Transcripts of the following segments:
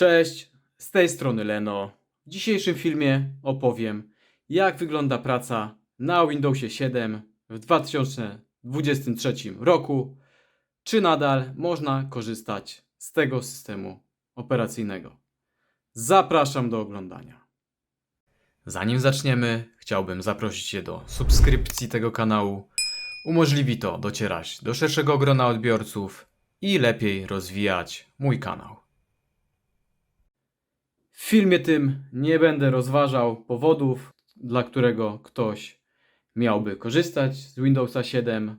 Cześć, z tej strony Leno. W dzisiejszym filmie opowiem, jak wygląda praca na Windowsie 7 w 2023 roku. Czy nadal można korzystać z tego systemu operacyjnego? Zapraszam do oglądania. Zanim zaczniemy, chciałbym zaprosić Cię do subskrypcji tego kanału. Umożliwi to docierać do szerszego grona odbiorców i lepiej rozwijać mój kanał. W filmie tym nie będę rozważał powodów, dla którego ktoś miałby korzystać z Windowsa 7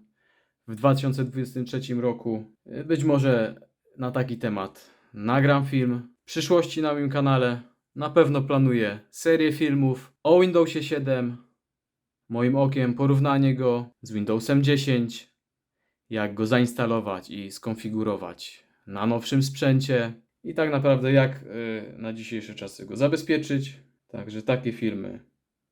w 2023 roku. Być może na taki temat nagram film w przyszłości na moim kanale. Na pewno planuję serię filmów o Windowsie 7. Moim okiem porównanie go z Windowsem 10, jak go zainstalować i skonfigurować na nowszym sprzęcie i tak naprawdę jak y, na dzisiejsze czasy go zabezpieczyć. Także takie filmy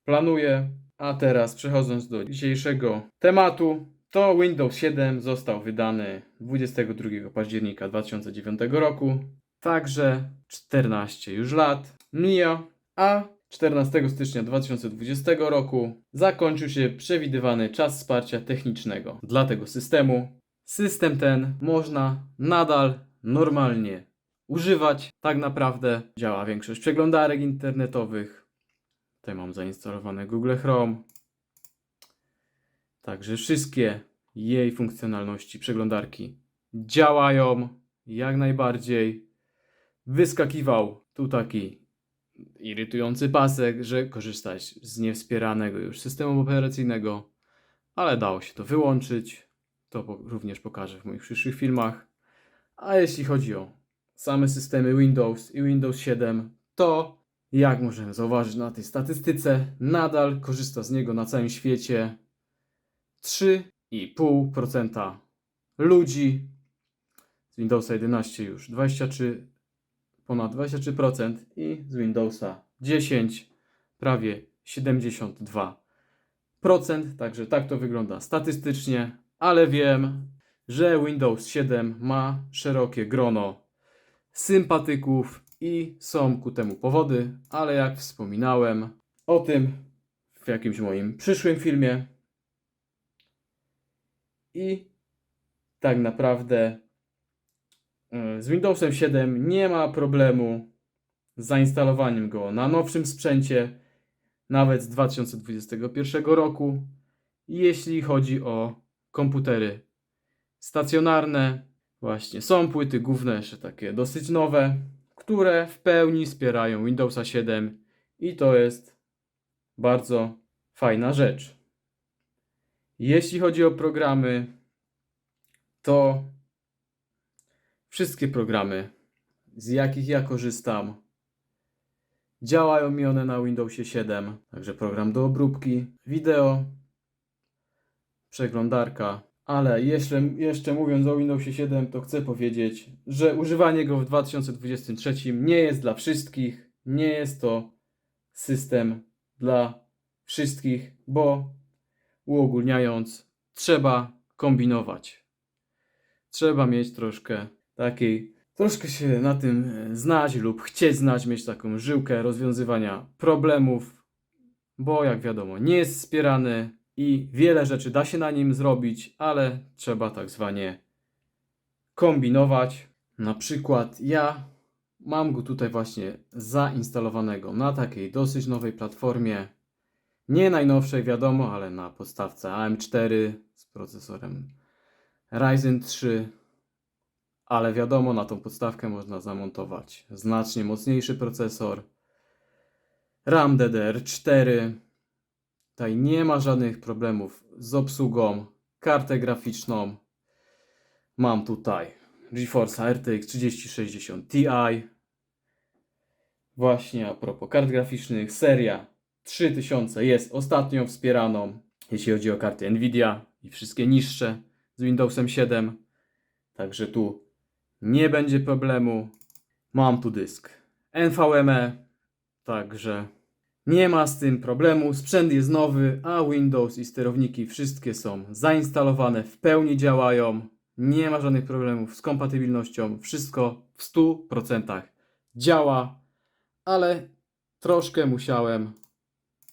planuję. A teraz przechodząc do dzisiejszego tematu, to Windows 7 został wydany 22 października 2009 roku. Także 14 już lat mija, a 14 stycznia 2020 roku zakończył się przewidywany czas wsparcia technicznego dla tego systemu. System ten można nadal normalnie używać. Tak naprawdę działa większość przeglądarek internetowych. Tutaj mam zainstalowane Google Chrome. Także wszystkie jej funkcjonalności przeglądarki działają jak najbardziej. Wyskakiwał tu taki irytujący pasek, że korzystać z niewspieranego już systemu operacyjnego, ale dało się to wyłączyć. To również pokażę w moich przyszłych filmach. A jeśli chodzi o same systemy Windows i Windows 7, to jak możemy zauważyć na tej statystyce, nadal korzysta z niego na całym świecie 3,5% ludzi. Z Windowsa 11 już 23, ponad 23% i z Windowsa 10 prawie 72%. Także tak to wygląda statystycznie, ale wiem, że Windows 7 ma szerokie grono sympatyków i są ku temu powody, ale jak wspominałem o tym w jakimś moim przyszłym filmie. I tak naprawdę e, z Windowsem 7 nie ma problemu z zainstalowaniem go na nowszym sprzęcie, nawet z 2021 roku, jeśli chodzi o komputery stacjonarne. Właśnie są płyty główne, jeszcze takie dosyć nowe, które w pełni wspierają Windowsa 7 i to jest bardzo fajna rzecz. Jeśli chodzi o programy, to wszystkie programy, z jakich ja korzystam, działają mi one na Windowsie 7. Także program do obróbki wideo, przeglądarka. Ale jeszcze, jeszcze mówiąc o Windowsie 7, to chcę powiedzieć, że używanie go w 2023 nie jest dla wszystkich. Nie jest to system dla wszystkich, bo uogólniając, trzeba kombinować. Trzeba mieć troszkę takiej, troszkę się na tym e, znać lub chcieć znać, mieć taką żyłkę rozwiązywania problemów, bo jak wiadomo, nie jest wspierany i wiele rzeczy da się na nim zrobić, ale trzeba tak zwanie kombinować. Na przykład ja mam go tutaj właśnie zainstalowanego na takiej dosyć nowej platformie. Nie najnowszej, wiadomo, ale na podstawce AM4 z procesorem Ryzen 3. Ale wiadomo, na tą podstawkę można zamontować znacznie mocniejszy procesor. RAM DDR4. Tutaj nie ma żadnych problemów z obsługą, kartę graficzną. Mam tutaj GeForce RTX 3060 Ti. Właśnie a propos kart graficznych, seria 3000 jest ostatnią wspieraną, jeśli chodzi o karty Nvidia i wszystkie niższe z Windowsem 7. Także tu nie będzie problemu. Mam tu dysk NVMe, także nie ma z tym problemu. Sprzęt jest nowy, a Windows i sterowniki wszystkie są zainstalowane, w pełni działają. Nie ma żadnych problemów z kompatybilnością. Wszystko w 100% działa, ale troszkę musiałem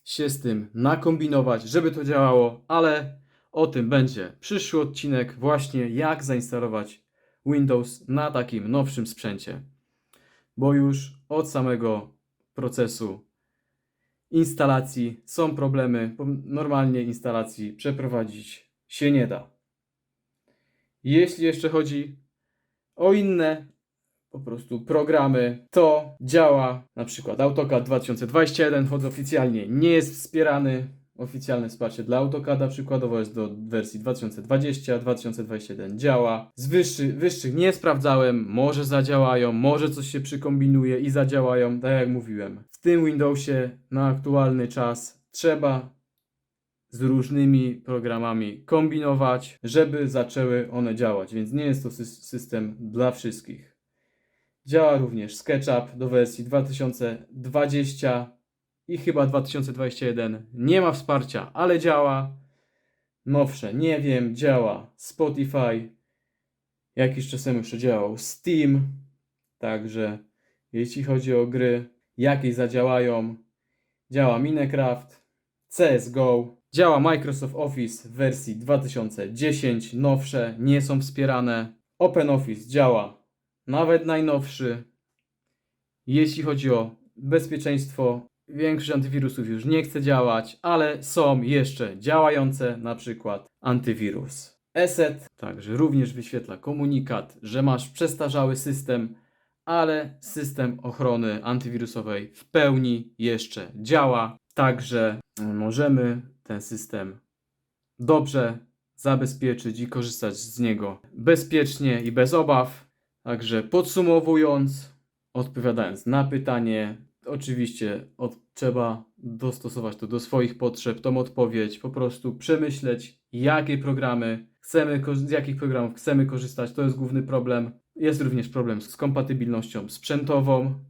się z tym nakombinować, żeby to działało, ale o tym będzie przyszły odcinek właśnie jak zainstalować Windows na takim nowszym sprzęcie. Bo już od samego procesu instalacji są problemy, normalnie instalacji przeprowadzić się nie da. Jeśli jeszcze chodzi o inne po prostu programy, to działa na przykład AutoCAD 2021, choć oficjalnie nie jest wspierany. Oficjalne wsparcie dla AutoCADa przykładowo jest do wersji 2020, 2021 działa. Z wyższy, wyższych nie sprawdzałem, może zadziałają, może coś się przykombinuje i zadziałają, tak jak mówiłem. W tym Windowsie na aktualny czas trzeba z różnymi programami kombinować, żeby zaczęły one działać, więc nie jest to sys- system dla wszystkich. Działa również SketchUp do wersji 2020 i chyba 2021. Nie ma wsparcia, ale działa. Nowsze, nie wiem, działa Spotify. Jakiś czas temu jeszcze działał Steam. Także jeśli chodzi o gry, jakieś zadziałają, działa Minecraft, CSGO, działa Microsoft Office w wersji 2010, nowsze, nie są wspierane. OpenOffice działa, nawet najnowszy. Jeśli chodzi o bezpieczeństwo, większość antywirusów już nie chce działać, ale są jeszcze działające, na przykład antywirus. ESET także również wyświetla komunikat, że masz przestarzały system, ale system ochrony antywirusowej w pełni jeszcze działa, także możemy ten system dobrze zabezpieczyć i korzystać z niego bezpiecznie i bez obaw. Także podsumowując, odpowiadając na pytanie, oczywiście od, trzeba dostosować to do swoich potrzeb, tą odpowiedź, po prostu przemyśleć, jakie programy chcemy, z jakich programów chcemy korzystać, to jest główny problem. Jest również problem z kompatybilnością sprzętową.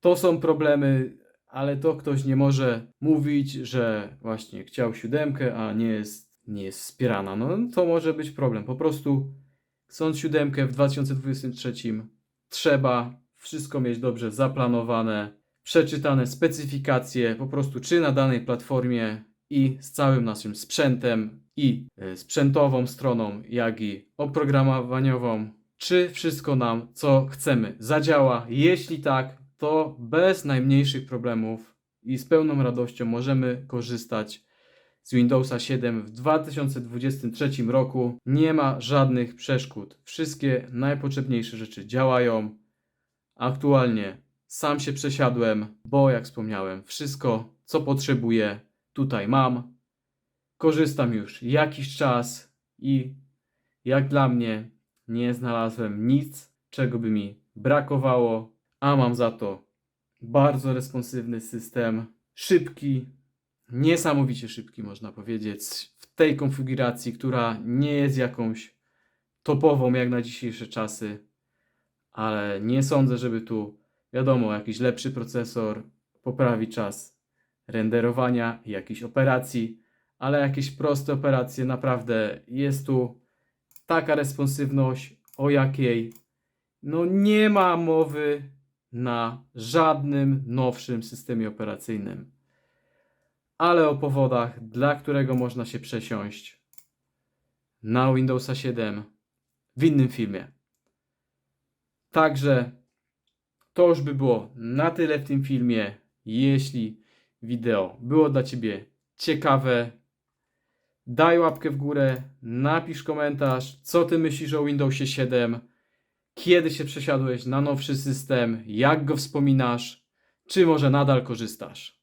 To są problemy, ale to ktoś nie może mówić, że właśnie chciał siódemkę, a nie jest, nie jest wspierana. No to może być problem. Po prostu chcąc siódemkę w 2023 trzeba wszystko mieć dobrze zaplanowane, przeczytane specyfikacje, po prostu czy na danej platformie i z całym naszym sprzętem i e, sprzętową stroną, jak i oprogramowaniową, czy wszystko nam, co chcemy, zadziała. Jeśli tak, to bez najmniejszych problemów i z pełną radością możemy korzystać z Windowsa 7 w 2023 roku. Nie ma żadnych przeszkód. Wszystkie najpotrzebniejsze rzeczy działają. Aktualnie sam się przesiadłem, bo jak wspomniałem, wszystko co potrzebuję tutaj mam. Korzystam już jakiś czas i jak dla mnie nie znalazłem nic, czego by mi brakowało, a mam za to bardzo responsywny system, szybki, niesamowicie szybki można powiedzieć, w tej konfiguracji, która nie jest jakąś topową jak na dzisiejsze czasy, ale nie sądzę, żeby tu, wiadomo, jakiś lepszy procesor poprawi czas renderowania jakichś operacji, ale jakieś proste operacje naprawdę jest tu taka responsywność, o jakiej no nie ma mowy na żadnym nowszym systemie operacyjnym. Ale o powodach, dla którego można się przesiąść na Windowsa 7 w innym filmie. Także to już by było na tyle w tym filmie. Jeśli wideo było dla Ciebie ciekawe, daj łapkę w górę, napisz komentarz, co Ty myślisz o Windowsie 7, kiedy się przesiadłeś na nowszy system, jak go wspominasz, czy może nadal korzystasz.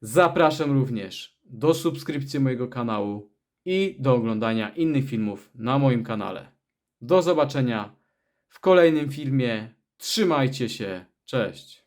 Zapraszam również do subskrypcji mojego kanału i do oglądania innych filmów na moim kanale. Do zobaczenia w kolejnym filmie. Trzymajcie się. Cześć.